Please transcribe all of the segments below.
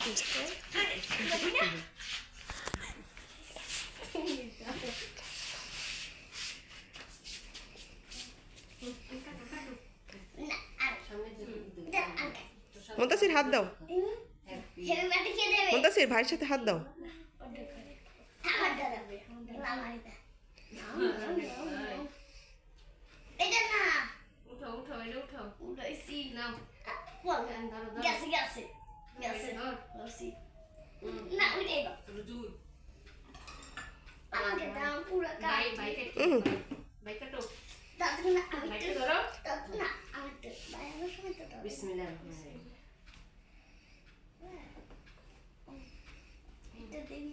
না আর এটা আনকা মন্তাসির হাত দাও হেভি বাটি কে দেবে মন্তাসির ভাইয়ের সাথে হাত দাও আমার দাঁড়াবে আমার এটা এটা না উঠো উঠো এটা উঠো উঠাইছি নাও বল ধরো ধরো গেছি না উঠে দাও আমাকে দাও পুরো বাই কাট বাই কাটো বাই কাটো তাতে না আমি তো ধরো তাতে না আমি তো বাইরের সময় তো দাও বিসমিল্লাহ এটা দেবি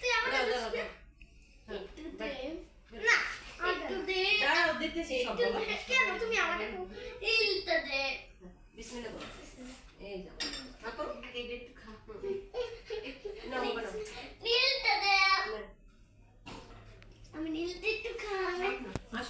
তুই আমার দাও দাও দাও একটু দে না একটু দে দাও দিতেছি সব কেন তুমি আমাকে হিলতে দে বিসমিল্লাহ বলো এই যাও আপো আগে এটা একটু খা না বাবা না নীলটা দে আমি নীলটা একটু খাই আসুন না আমি নীলটা খাব। না বেরো বেরো আমি সব দেখ নীল দুধ দিবি না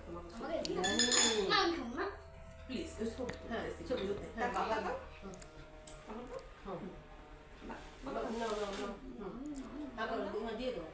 দিয়ে দাও